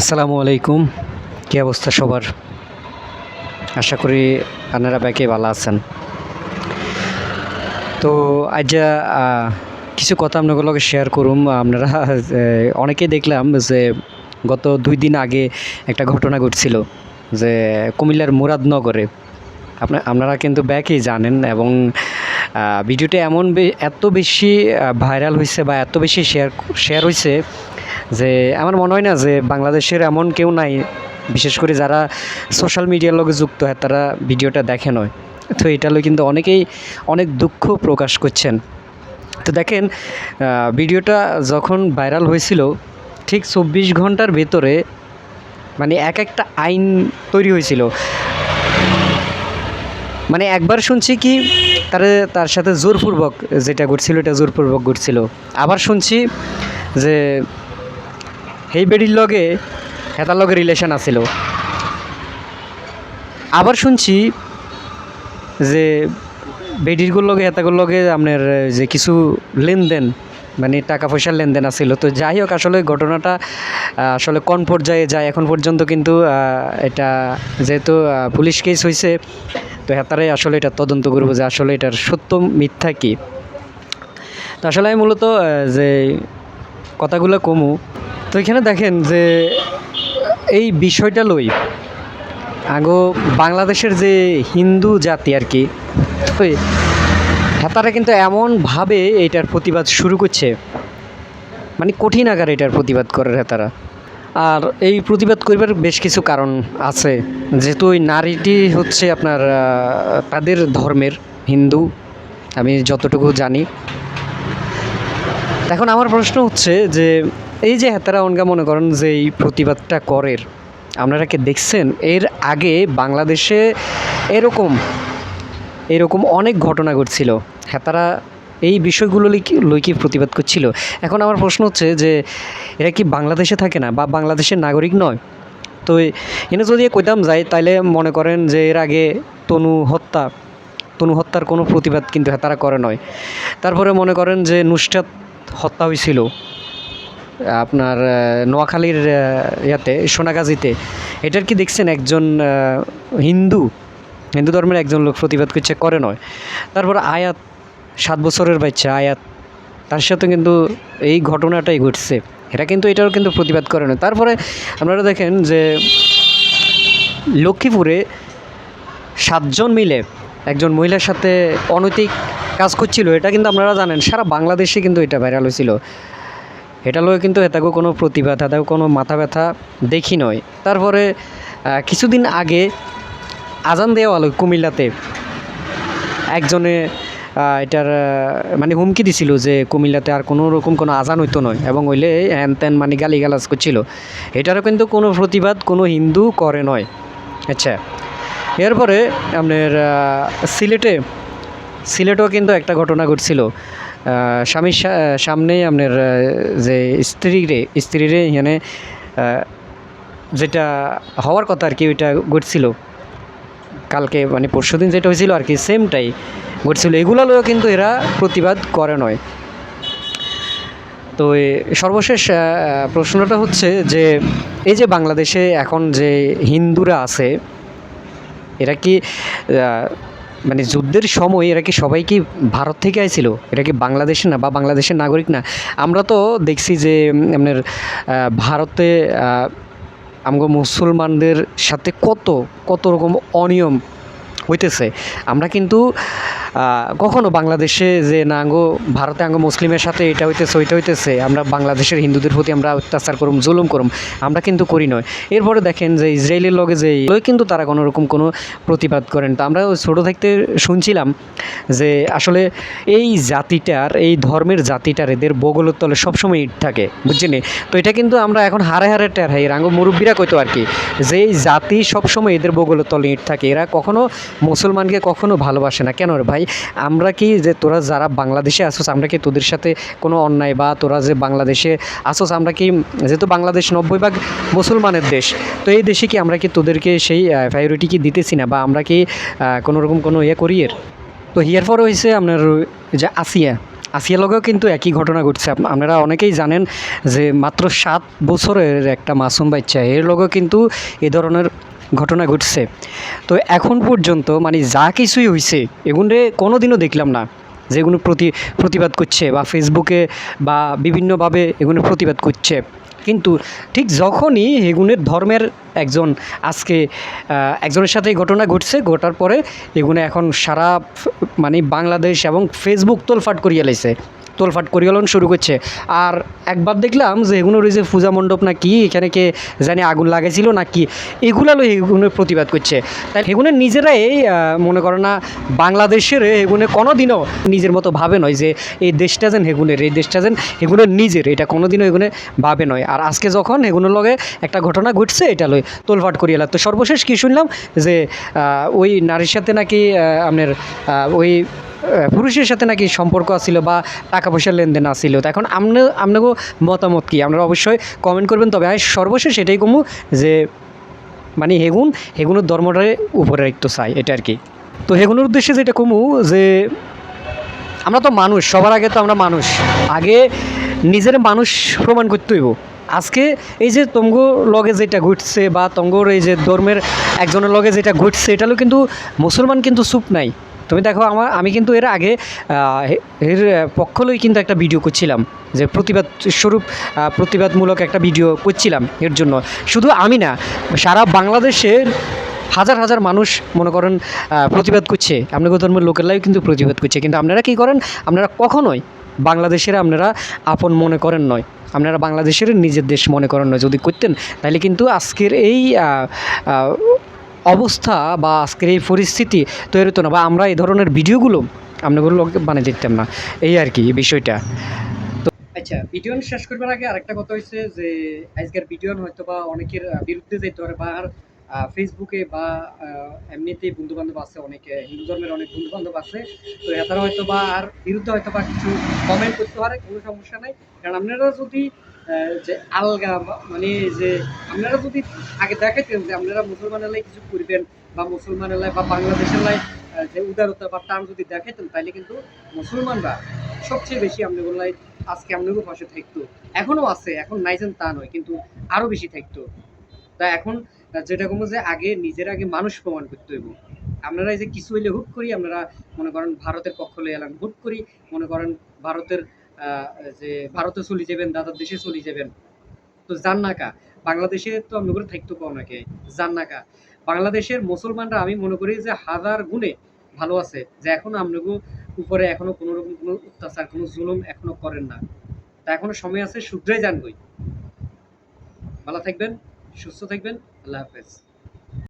আসসালামু আলাইকুম। কী অবস্থা সবার? আশা করি আপনারা ব্যাকে ভালো আছেন। তো আজ কিছু কথা আপনাদের লগে শেয়ার করুন আপনারা অনেকে দেখলাম যে গত দুই দিন আগে একটা ঘটনা ঘটছিল, যে কুমিল্লার মুরাদনগরে। আপনার আপনারা কিন্তু ব্যাকেই জানেন এবং ভিডিওটা এমন এত বেশি ভাইরাল হয়েছে বা এত বেশি শেয়ার শেয়ার হয়েছে যে আমার মনে হয় না যে বাংলাদেশের এমন কেউ নাই, বিশেষ করে যারা সোশ্যাল মিডিয়ার লগে যুক্ত হয়, তারা ভিডিওটা দেখে নয়। তো এটা লগে কিন্তু অনেকেই অনেক দুঃখ প্রকাশ করছেন। তো দেখেন ভিডিওটা যখন ভাইরাল হয়েছিল, ঠিক চব্বিশ ঘণ্টার ভেতরে মানে এক একটা আইন তৈরি হয়েছিল। মানে একবার শুনছি কি তার তার সাথে জোরপূর্বক যেটা ঘটছিল এটা জোরপূর্বক ঘটছিল আবার শুনছি যে এই বেডির লগে হেতার লগে রিলেশন আছিল। আবার শুনছি যে বেডিরগুলোর লগে হেতাগুলোর লগে আপনার যে কিছু লেনদেন মানে টাকা পয়সার লেনদেন আছিল। তো যাই হোক, আসলে ঘটনাটা, আসলে কোন পর্যায়ে যায়, এখন পর্যন্ত কিন্তু এটা যেহেতু পুলিশ কেস হয়েছে তো হেতারাই আসলে এটা তদন্ত করব যে আসলে এটার সত্য মিথ্যা কী। তো আসলে আমি মূলত যে কথাগুলো কমু, তো এখানে দেখেন যে এই বিষয়টা লই আগো বাংলাদেশের যে হিন্দু জাতি আর কি তারা কিন্তু এমনভাবে এইটার প্রতিবাদ শুরু করছে মানে কঠিন আকারে এটার প্রতিবাদ করে তারা আর এই প্রতিবাদ করবার বেশ কিছু কারণ আছে। যেহেতু ওই নারীটি হচ্ছে আপনার তাদের ধর্মের হিন্দু, আমি যতটুকু জানি। এখন আমার প্রশ্ন হচ্ছে যে, এই যে হেতারা অনগা মনে করেন যে এই প্রতিবাদটা করের আপনারা কি দেখছেন? এর আগে বাংলাদেশে এরকম এরকম অনেক ঘটনা ঘটছিল। হেতারা এই বিষয়গুলো লই কি- প্রতিবাদ করছিল। এখন আমার প্রশ্ন হচ্ছে যে, এরা কি বাংলাদেশে থাকে না বা বাংলাদেশের নাগরিক নয়? তো এনে যদি কইতাম যাই তাইলে মনে করেন যে এর আগে তনু হত্যা, তনু হত্যার কোনো প্রতিবাদ কিন্তু তারা করে নয়। তারপরে মনে করেন যে নুসরাত হত্যা হয়েছিল আপনার নোয়াখালীর ইয়াতে, সোনাগাজীতে। এটার কি দেখছেন একজন হিন্দু? হিন্দু ধর্মের একজন লোক প্রতিবাদ করছে, করে নয়। তারপর আয়াত সাত বছরের বাচ্চা আয়াত। তার সাথে কিন্তু এই ঘটনাটাই ঘটছে। এটা কিন্তু এটারও কিন্তু প্রতিবাদ করে না। তারপরে আপনারা দেখেন যে লক্ষ্মীপুরে সাতজন মিলে একজন মহিলার সাথে অনৈতিক কাজ করছিল। এটা কিন্তু আপনারা জানেন, সারা বাংলাদেশে কিন্তু এটা ভাইরাল হয়েছিল। এটা লয়ে কিন্তু এটাকেও কোনো প্রতিবাদ এটাকেও কোনো মাথা ব্যথা দেখি নয়। তারপরে কিছুদিন আগে আজান দেওয়া হলো কুমিল্লাতে। একজনে এটার মানে হুমকি দিছিল যে কুমিল্লাতে আর কোনো রকম কোনো আজান হইতো নয় এবং হইলে হ্যান ত্যান মানে গালি গালাজ করছিল। এটারও কিন্তু কোনো প্রতিবাদ কোনো হিন্দু করে নয়। আচ্ছা এরপরে আপনার সিলেটে, সিলেটেও কিন্তু একটা ঘটনা ঘটছিল। স্বামীর সামনেই আপনার যে স্ত্রীরে স্ত্রীরে এখানে যেটা হওয়ার কথা আর কি, ওইটা ঘটছিল। কালকে মানে পরশুদিন যেটা হয়েছিল আর কি সেমটাই ঘটছিল। এগুলো কিন্তু এরা প্রতিবাদ করে নয়। তো সর্বশেষ প্রশ্নটা হচ্ছে যে, এই যে বাংলাদেশে এখন যে হিন্দুরা আছে, এরা কি মানে যুদ্ধের সময় এরা কি সবাই কি ভারত থেকে আইছিল? এরা কি বাংলাদেশে না বা বাংলাদেশের নাগরিক না? আমরা তো দেখছি যে আপনার ভারতে আমগো মুসলমানদের সাথে কত কত রকম অনিয়ম হইতেছে। আমরা কিন্তু কখনো বাংলাদেশে যে না আঙ্গো, ভারতে আঙ্গো মুসলিমের সাথে এটা হইতেছে, ওইটা হইতেছে, আমরা বাংলাদেশের হিন্দুদের প্রতি আমরা অত্যাচার করুম, জুলুম করুম, আমরা কিন্তু করি নয়। এরপরে দেখেন যে ইসরায়েলের লগে যে কিন্তু তারা কোনো রকম কোনো প্রতিবাদ করেন তো আমরা ছোটো থাকতে শুনছিলাম যে আসলে এই জাতিটার, এই ধর্মের জাতিটার এদের বগলের তলে সবসময় ইট থাকে, বুঝছেন তো এটা কিন্তু আমরা এখন হারে হারে টের হাই রাঙ্গ মুরব্বীরা কইতো আর কি, যে এই জাতি সবসময় এদের বগলের তলে ইট থাকে। এরা কখনো মুসলমানকে কখনো ভালোবাসে না। কেন ভাই? আমরা কি যে তোরা যারা বাংলাদেশে আসোস, আমরা কি তোদের সাথে কোনো অন্যায় বা তোরা যে বাংলাদেশে আসোস, আমরা কি যেহেতু বাংলাদেশ নব্বই ভাগ মুসলমানের দেশ, তো এই দেশে কি আমরা কি তোদেরকে সেই প্রায়োরিটি কি দিতেছি না বা আমরা কি কোনো রকম কোনো ইয়ে করি এর? তো হিয়ার পরে হয়েছে আপনার যে আসিয়া। আসিয়া লগেও কিন্তু একই ঘটনা ঘটছে। আপনারা অনেকেই জানেন যে মাত্র সাত বছরের একটা মাসুম বাচ্চা, এর লগেও কিন্তু এ ধরনের ঘটনা ঘটছে। তো এখন পর্যন্ত মানে যা কিছুই হয়েছে এগুলো কোনো দিনও দেখলাম না যে এগুলো প্রতি প্রতিবাদ করছে বা ফেসবুকে বা বিভিন্নভাবে এগুলো প্রতিবাদ করছে। কিন্তু ঠিক যখনই এগুনের ধর্মের একজন আজকে একজনের সাথে এই ঘটনা ঘটছে, ঘটার পরে এগুনে এখন সারা মানে বাংলাদেশ এবং ফেসবুক তোলফাট করিয়ে লাইছে। তোলফাট করিয়ালন শুরু করছে। আর একবার দেখলাম যে এগুলোর ওই যে পূজা মণ্ডপ না কি এখানে কে জানি আগুন লাগাইছিল না কি এগুলো এগুলোর প্রতিবাদ করছে। তাই এগুলো নিজেরাই মনে করে না, বাংলাদেশের এগুলো কোনো দিনও নিজের মতো ভাবে নয় যে এই দেশটা যেন হেগুনের এই দেশটা যেন হেগুনের নিজের, এটা কোনো দিনও এগুলো ভাবে নয়। আর আজকে যখন এগুলোর লগে একটা ঘটনা ঘটছে, এটা লই তোলফাট করিয়ে তো সর্বশেষ কি শুনলাম যে ওই নারীর সাথে নাকি আপনার ওই পুরুষের সাথে নাকি সম্পর্ক আছিল বা টাকা পয়সার লেনদেন আছিল? তো এখন আপনি আপনাকে মতামত কি? আপনারা অবশ্যই কমেন্ট করবেন। তবে আমি সর্বশেষ এটাই কমু যে মানে হেগুন, হেগুনের ধর্মটারে উপরে রাখতে চাই, এটা আর কি। তো হেগুনের উদ্দেশ্যে যেটা কমু যে, আমরা তো মানুষ, সবার আগে তো আমরা মানুষ। আগে নিজের মানুষ প্রমাণ করতে হইব। আজকে এই যে তমগো লগে যেটা ঘটছে বা তঙ্গর এই যে ধর্মের একজনের লগে যেটা ঘটছে এটা কিন্তু মুসলমান কিন্তু চুপ নাই। তুমি দেখো, আমার, আমি কিন্তু এর আগে এর পক্ষ লই কিন্তু একটা ভিডিও করছিলাম, যে প্রতিবাদ স্বরূপ প্রতিবাদমূলক একটা ভিডিও করছিলাম এর জন্য। শুধু আমি না, সারা বাংলাদেশের হাজার হাজার মানুষ, মনে করেন প্রতিবাদ করছে। আপনাদের ধর্মের লোকেরাই কিন্তু প্রতিবাদ করছে। কিন্তু আপনারা কি করেন? আপনারা কখনোই বাংলাদেশের আপনারা আপন মনে করেন নয়। আপনারা বাংলাদেশের নিজের দেশ মনে করেন নয়। যদি করতেন, তাহলে কিন্তু আজকের এই অবস্থা বা আজকের এই পরিস্থিতি তৈরি হতো না বা আমরা এই ধরনের ভিডিওগুলো আপনাগুলো বানিয়ে দিতাম না। এই আর কি বিষয়টা। তো আচ্ছা ভিডিও শেষ করবার আগে আরেকটা কথা হচ্ছে যে, আজকের ভিডিও হয়তো বা অনেকের বিরুদ্ধে যেতে পারে বা ফেসবুকে বা এমনিতেই বন্ধু বান্ধব আছে অনেকে, হিন্দু ধর্মের অনেক বন্ধু বান্ধব আছে। তো এতারা হয়তো বা আর বিরুদ্ধে হয়তো বা কিছু কমেন্ট করতে পারে, কোনো সমস্যা নাই। কারণ আপনারা যদি যে আলগা মানে যে আপনারা যদি আগে দেখাইতেন যে আপনারা মুসলমান এলাই কিছু করবেন বা মুসলমান এলাই বা বাংলাদেশের লাই যে উদারতা বা টান যদি দেখাইতেন তাহলে কিন্তু মুসলমানরা সবচেয়ে বেশি আপনাদের লাই আজকে আপনাদের পাশে থাকতো। এখনও আছে, এখন নাইজেন তা নয়, কিন্তু আরও বেশি থাকতো। তা এখন যেটা কমো যে আগে নিজের আগে মানুষ প্রমাণ করতে হইব। আপনারা এই যে কিছু হইলে হুট করি আপনারা মনে করেন ভারতের পক্ষ এলাম, হুট করি মনে করেন ভারতের যে ভারতে চলে যাবেন, দাদার দেশে চলে যাবেন। তো যান না কা? বাংলাদেশে তো আপনাদের থাকতো পাও নাকি যান না কা? বাংলাদেশের মুসলমানরা আমি মনে করি যে হাজার গুণে ভালো আছে, যে এখন আপনাকে উপরে এখনও কোনো রকম কোনো অত্যাচার, কোনো জুলুম এখনও করেন না। তা এখনও সময় আছে শুধরাই যান ভালো থাকবেন, সুস্থ থাকবেন, আল্লাহ হাফেজ।